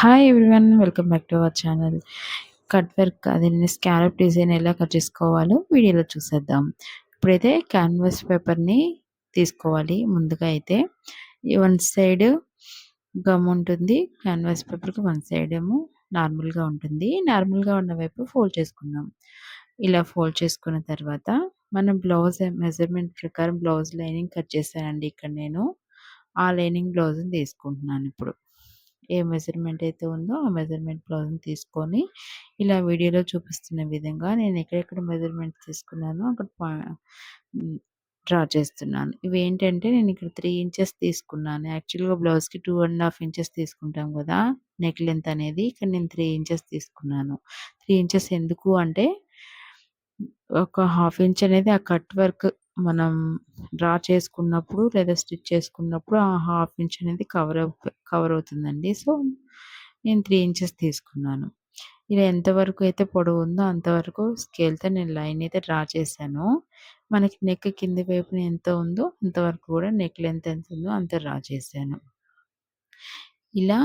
Hi everyone welcome back to our channel cut work అదే scallop design ఎలా cut చేసుకోవాలో వీడియోలో చూసేద్దాం. ఇప్పుడైతే క్యాన్వాస్ పేపర్ని తీసుకోవాలి. ముందుగా అయితే వన్ సైడ్ గమ్ ఉంటుంది. క్యాన్వాస్ పేపర్కి వన్ సైడ్ ఏమో నార్మల్గా ఉంటుంది. నార్మల్గా ఉన్న వైపు ఫోల్డ్ చేసుకుందాం. ఇలా ఫోల్డ్ చేసుకున్న తర్వాత మనం బ్లౌజ్ మెజర్మెంట్ ప్రకారం బ్లౌజ్ లైనింగ్ కట్ చేశానండి. ఇక్కడ నేను ఆ లైనింగ్ బ్లౌజ్ని తీసుకుంటున్నాను ఇప్పుడు. ఏ మెజర్మెంట్ అయితే ఉందో ఆ మెజర్మెంట్ బ్లౌజ్ని తీసుకొని ఇలా వీడియోలో చూపిస్తున్న విధంగా నేను ఎక్కడెక్కడ మెజర్మెంట్ తీసుకున్నానో అక్కడ డ్రా చేస్తున్నాను. ఇవి ఏంటంటే నేను ఇక్కడ త్రీ ఇంచెస్ తీసుకున్నాను. యాక్చువల్గా బ్లౌజ్కి టూ అండ్ హాఫ్ ఇంచెస్ తీసుకుంటాం కదా! నెక్ లెంత్ అనేది ఇక్కడ నేను త్రీ ఇంచెస్ తీసుకున్నాను. త్రీ ఇంచెస్ ఎందుకు అంటే ఒక హాఫ్ ఇంచ్ అనేది ఆ కట్ వర్క్ మనం డ్రా చేసుకున్నప్పుడు లేదా స్టిచ్ చేసుకున్నప్పుడు ఆ హాఫ్ ఇంచ్ అనేది కవర్ కవర్ అవుతుందండి. సో నేను త్రీ ఇంచెస్ తీసుకున్నాను. ఇలా ఎంతవరకు అయితే పొడవు ఉందో అంతవరకు స్కేల్తో నేను లైన్ అయితే డ్రా చేశాను. మనకి నెక్ కింది వైపున ఎంత ఉందో అంతవరకు కూడా నెక్ లెంత్ ఎంత ఉందో అంత డ్రా చేశాను. ఇలా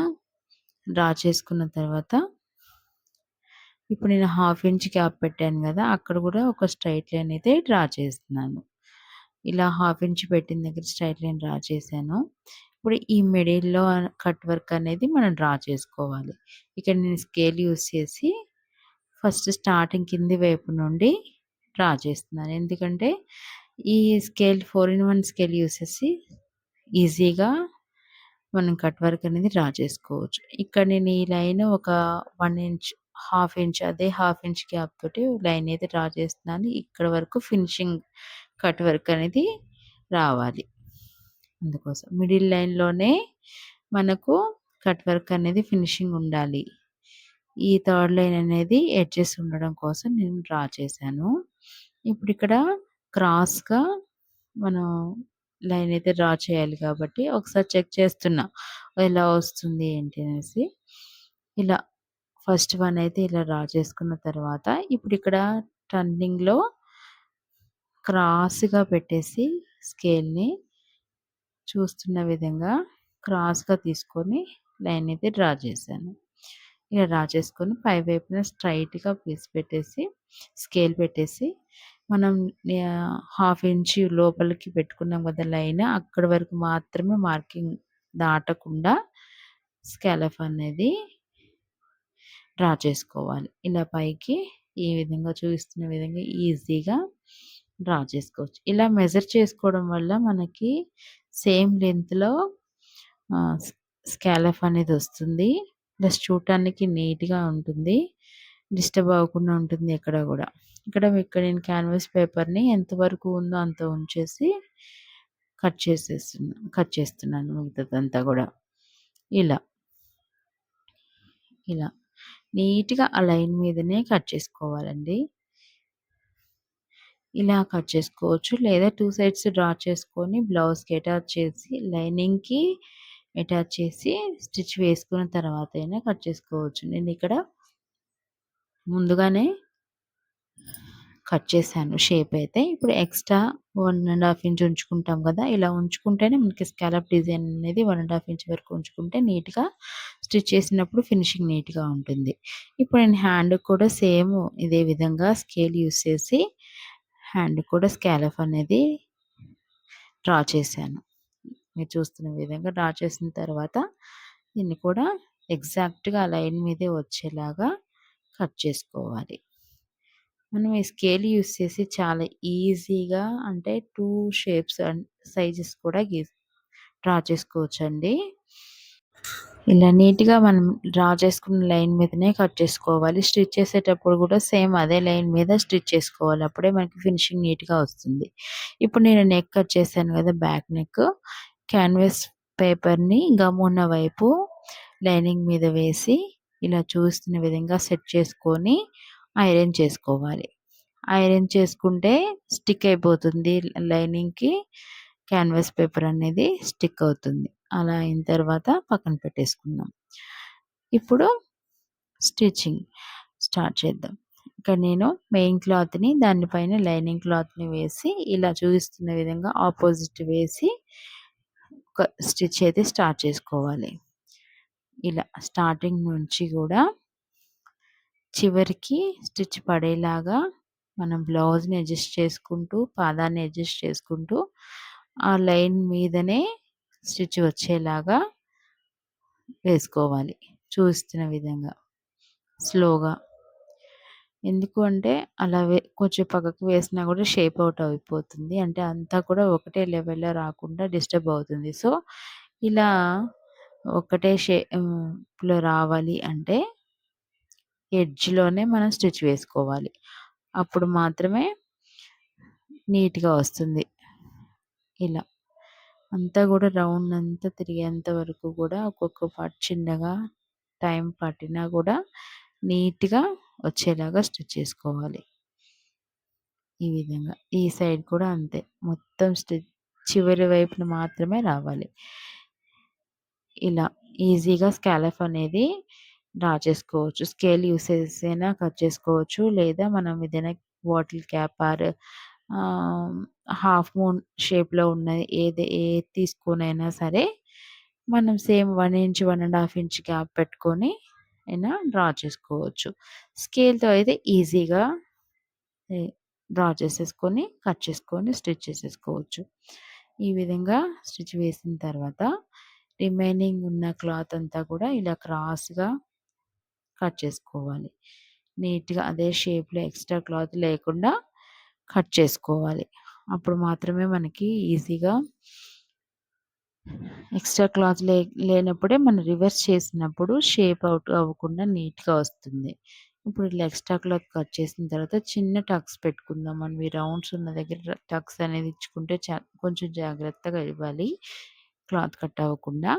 డ్రా చేసుకున్న తర్వాత ఇప్పుడు నేను హాఫ్ ఇంచ్ గ్యాప్ పెట్టాను కదా అక్కడ కూడా ఒక స్ట్రైట్ లైన్ అయితే డ్రా చేస్తున్నాను. ఇలా హాఫ్ ఇంచ్ పెట్టిన దగ్గర స్ట్రైట్ లైన్ డ్రా చేశాను. ఇప్పుడు ఈ మిడిల్లో కట్ వర్క్ అనేది మనం డ్రా చేసుకోవాలి. ఇక్కడ నేను స్కేల్ యూస్ చేసి ఫస్ట్ స్టార్టింగ్ కింది వైపు నుండి డ్రా చేస్తున్నాను. ఎందుకంటే ఈ scale four in one scale use చేసి ఈజీగా మనం కట్ వర్క్ అనేది డ్రా చేసుకోవచ్చు. ఇక్కడ నేను ఈ లైన్ ఒక వన్ ఇంచ్ హాఫ్ ఇంచ్ అదే హాఫ్ ఇంచ్ గ్యాప్ తోటి లైన్ అయితే డ్రా చేస్తున్నాను. ఇక్కడ వరకు ఫినిషింగ్ కట్ వర్క్ అనేది రావాలి. అందుకోసం మిడిల్ లైన్లోనే మనకు కట్ వర్క్ అనేది ఫినిషింగ్ ఉండాలి. ఈ థర్డ్ లైన్ అనేది ఎడ్జెస్ ఉండడం కోసం నేను డ్రా చేశాను. ఇప్పుడు ఇక్కడ క్రాస్గా మనం లైన్ అయితే డ్రా చేయాలి కాబట్టి ఒకసారి చెక్ చేస్తున్నా. ఎలా వస్తుంది ఏంటి అనేసి. ఇలా ఫస్ట్ వన్ అయితే ఇలా డ్రా చేసుకున్న తర్వాత ఇప్పుడు ఇక్కడ టర్నింగ్లో క్రాస్గా పెట్టేసి స్కేల్ని చూస్తున్న విధంగా క్రాస్గా తీసుకొని లైన్ అయితే డ్రా చేశాను. ఇలా డ్రా చేసుకొని పై వైపున స్ట్రైట్గా పీస్ పెట్టేసి స్కేల్ పెట్టేసి మనం హాఫ్ ఇంచ్ లోపలికి పెట్టుకున్నాం కదా లైన్ అక్కడి వరకు మాత్రమే మార్కింగ్ దాటకుండా స్కాలఫ్ అనేది డ్రా చేసుకోవాలి. ఇలా పైకి ఈ విధంగా చూపిస్తున్న విధంగా ఈజీగా డ్రా చేసుకోవచ్చు. ఇలా మెజర్ చేసుకోవడం వల్ల మనకి సేమ్ లెంత్లో స్కాలఫ్ అనేది వస్తుంది. ప్లస్ చూడటానికి నీట్గా ఉంటుంది. డిస్టర్బ్ అవ్వకుండా ఉంటుంది ఎక్కడ కూడా. ఇక్కడ ఇక్కడ నేను క్యాన్వాస్ పేపర్ని ఎంతవరకు ఉందో అంత ఉంచేసి కట్ చేసేస్తున్నాను కట్ చేస్తున్నాను మిగతాదంతా కూడా. ఇలా. ఇలా. నీట్గా ఆ లైన్ మీదనే కట్ చేసుకోవాలండి. ఇలా కట్ చేసుకోవచ్చు. లేదా టూ సైడ్స్ డ్రా చేసుకొని బ్లౌజ్కి అటాచ్ చేసి లైనింగ్కి అటాచ్ చేసి స్టిచ్ వేసుకున్న తర్వాత అయినా కట్ చేసుకోవచ్చు. నేను ఇక్కడ ముందుగానే కట్ చేశాను షేప్ అయితే. ఇప్పుడు extra one and half inch ఉంచుకుంటాం కదా! ఇలా ఉంచుకుంటేనే మనకి స్కాలప్ డిజైన్ అనేది వన్ అండ్ హాఫ్ ఇంచ్ వరకు ఉంచుకుంటే నీట్గా స్టిచ్ చేసినప్పుడు ఫినిషింగ్ నీట్గా ఉంటుంది. ఇప్పుడు నేను హ్యాండ్ కూడా సేమ్ ఇదే విధంగా స్కేల్ యూస్ చేసి హ్యాండ్ కూడా స్కాలప్ అనేది డ్రా చేశాను. మీరు చూస్తున్న విధంగా డ్రా చేసిన తర్వాత దీన్ని కూడా ఎగ్జాక్ట్గా లైన్ మీదే వచ్చేలాగా కట్ చేసుకోవాలి. మనం ఈ స్కేల్ యూస్ చేసి చాలా ఈజీగా అంటే టూ షేప్స్ అండ్ సైజెస్ కూడా గీ డ్రా చేసుకోవచ్చండి. ఇలా నీట్గా మనం డ్రా చేసుకున్న లైన్ మీదనే కట్ చేసుకోవాలి. స్టిచ్ చేసేటప్పుడు కూడా సేమ్ అదే లైన్ మీద స్టిచ్ చేసుకోవాలి. అప్పుడే మనకి ఫినిషింగ్ నీట్గా వస్తుంది. ఇప్పుడు నేను నెక్ కట్ చేశాను కదా బ్యాక్ నెక్. క్యాన్వాస్ పేపర్ని గమ్మున్న వైపు లైనింగ్ మీద వేసి ఇలా చూస్తున్న విధంగా సెట్ చేసుకొని ఐరన్ చేసుకోవాలి. ఐరన్ చేసుకుంటే స్టిక్ అయిపోతుంది లైనింగ్కి. క్యాన్వాస్ పేపర్ అనేది స్టిక్ అవుతుంది. అలా అయిన తర్వాత పక్కన పెట్టేసుకుందాం. ఇప్పుడు స్టిచ్చింగ్ స్టార్ట్ చేద్దాం. ఇక్కడ నేను మెయిన్ క్లాత్ని దానిపైన లైనింగ్ క్లాత్ని వేసి ఇలా చూపిస్తున్న విధంగా ఆపోజిట్ వేసి ఒక స్టిచ్ అయితే స్టార్ట్ చేసుకోవాలి. ఇలా స్టార్టింగ్ నుంచి కూడా చివరికి స్టిచ్ పడేలాగా మనం బ్లౌజ్ని అడ్జస్ట్ చేసుకుంటూ పాదాన్ని అడ్జస్ట్ చేసుకుంటూ ఆ లైన్ మీదనే స్టిచ్ వచ్చేలాగా వేసుకోవాలి. చూస్తున్న విధంగా. స్లోగా. ఎందుకు అంటే అలా వే కొంచెం పక్కకు వేసినా కూడా షేప్ అవుట్ అయిపోతుంది. అంటే అంతా కూడా ఒకటే లెవెల్లో రాకుండా డిస్టర్బ్ అవుతుంది. సో ఇలా ఒకటే షేప్లో రావాలి అంటే ఎడ్జ్లోనే మనం స్టిచ్ వేసుకోవాలి. అప్పుడు మాత్రమే నీట్గా వస్తుంది. ఇలా. అంతా కూడా రౌండ్ అంతా తిరిగేంత వరకు కూడా ఒక్కొక్క పార్ట్ చిన్నగా టైం పట్టినా కూడా నీట్గా వచ్చేలాగా స్టిచ్ చేసుకోవాలి. ఈ విధంగా. ఈ సైడ్ కూడా అంతే. మొత్తం స్టిచ్ చివరి వైపున మాత్రమే రావాలి. ఇలా ఈజీగా స్కాలఫ్ అనేది డ్రా చేసుకోవచ్చు. స్కేల్ యూస్ చేసైనా కట్ చేసుకోవచ్చు. లేదా మనం ఏదైనా bottle cap or half moon షేప్లో ఉన్నది. ఏది ఏది తీసుకొనైనా సరే మనం same one inch one and half inch gap పెట్టుకొని అయినా డ్రా చేసుకోవచ్చు. స్కేల్తో అయితే ఈజీగా డ్రా చేసేసుకొని కట్ చేసుకొని స్టిచ్ చేసేసుకోవచ్చు. ఈ విధంగా స్టిచ్ వేసిన తర్వాత రిమైనింగ్ ఉన్న క్లాత్ అంతా కూడా ఇలా క్రాస్గా కట్ చేసుకోవాలి. నీట్గా అదే షేప్లో ఎక్స్ట్రా క్లాత్ లేకుండా కట్ చేసుకోవాలి. అప్పుడు మాత్రమే మనకి ఈజీగా ఎక్స్ట్రా క్లాత్ లే లేనప్పుడే మనం రివర్స్ చేసినప్పుడు షేప్ అవుట్ అవ్వకుండా నీట్గా వస్తుంది. ఇప్పుడు ఇట్లా ఎక్స్ట్రా క్లాత్ కట్ చేసిన తర్వాత చిన్న టక్స్ పెట్టుకుందాం. మనం ఈ రౌండ్స్ ఉన్న దగ్గర టక్స్ అనేది ఇచ్చుకుంటే కొంచెం జాగ్రత్తగా ఇవ్వాలి. క్లాత్ కట్ అవ్వకుండా.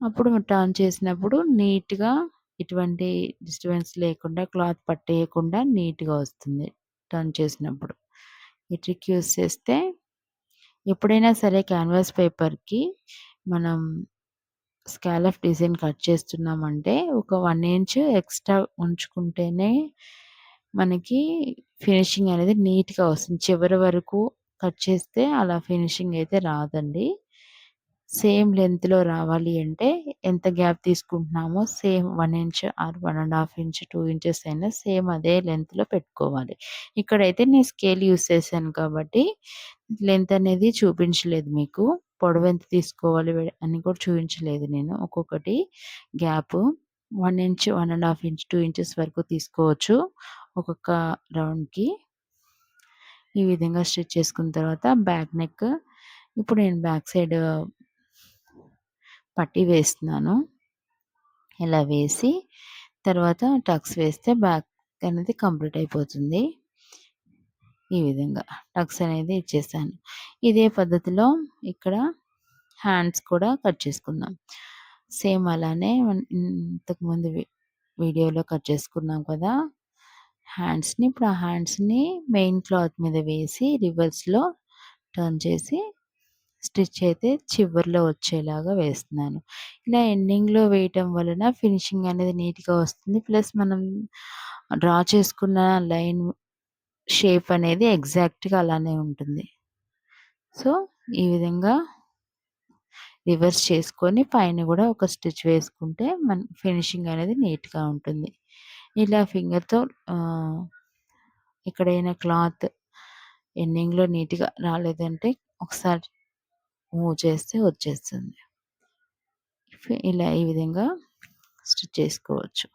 అప్పుడు టర్న్ చేసినప్పుడు నీట్గా ఎటువంటి డిస్టర్బెన్స్ లేకుండా క్లాత్ పట్టేయకుండా నీట్గా వస్తుంది టర్న్ చేసినప్పుడు. ఈ ట్రిక్ యూస్ చేస్తే ఎప్పుడైనా సరే క్యాన్వాస్ పేపర్కి మనం స్కాలఫ్ డిజైన్ కట్ చేస్తున్నామంటే ఒక వన్ ఇంచ్ ఎక్స్ట్రా ఉంచుకుంటేనే మనకి ఫినిషింగ్ అనేది నీట్గా వస్తుంది. చివరి వరకు కట్ చేస్తే అలా ఫినిషింగ్ అయితే రాదండి. సేమ్ లెంత్లో రావాలి అంటే ఎంత gap తీసుకుంటున్నామో same one inch or one and half inch two inches అయినా సేమ్ అదే లెంత్లో పెట్టుకోవాలి. ఇక్కడైతే నేను స్కేల్ యూస్ చేశాను కాబట్టి లెంత్ అనేది చూపించలేదు మీకు. పొడవు ఎంత తీసుకోవాలి అని కూడా చూపించలేదు నేను. ఒక్కొక్కటి gap one inch one and half inch two inches వరకు తీసుకోవచ్చు ఒక్కొక్క రౌండ్కి. ఈ విధంగా స్టిచ్ చేసుకున్న తర్వాత బ్యాక్ నెక్ ఇప్పుడు నేను బ్యాక్ సైడ్ పట్టీ వేస్తున్నాను. ఇలా వేసి తర్వాత టక్స్ వేస్తే బ్యాక్ అనేది కంప్లీట్ అయిపోతుంది. ఈ విధంగా టక్స్ అనేది ఇచ్చేసాను. ఇదే పద్ధతిలో ఇక్కడ హ్యాండ్స్ కూడా కట్ చేసుకుందాం. సేమ్ అలానే ఇంతకుముందు వీడియోలో కట్ చేసుకున్నాం కదా! హ్యాండ్స్ని ఇప్పుడు ఆ హ్యాండ్స్ని మెయిన్ క్లాత్ మీద వేసి రివర్స్లో టర్న్ చేసి స్టిచ్ అయితే చివరిలో వచ్చేలాగా వేస్తున్నాను. ఇలా ఎండింగ్లో వేయటం వలన ఫినిషింగ్ అనేది నీట్గా వస్తుంది. ప్లస్ మనం డ్రా చేసుకున్న లైన్ షేప్ అనేది ఎగ్జాక్ట్గా అలానే ఉంటుంది. సో ఈ విధంగా రివర్స్ చేసుకొని పైన కూడా ఒక స్టిచ్ వేసుకుంటే మన ఫినిషింగ్ అనేది నీట్గా ఉంటుంది. ఇలా ఫింగర్తో ఎక్కడైనా క్లాత్ ఎండింగ్లో నీట్గా రాలేదంటే ఒకసారి మూవ్ చేస్తే వచ్చేస్తుంది ఇలా ఈ విధంగా స్టిచ్ చేసుకోవచ్చు.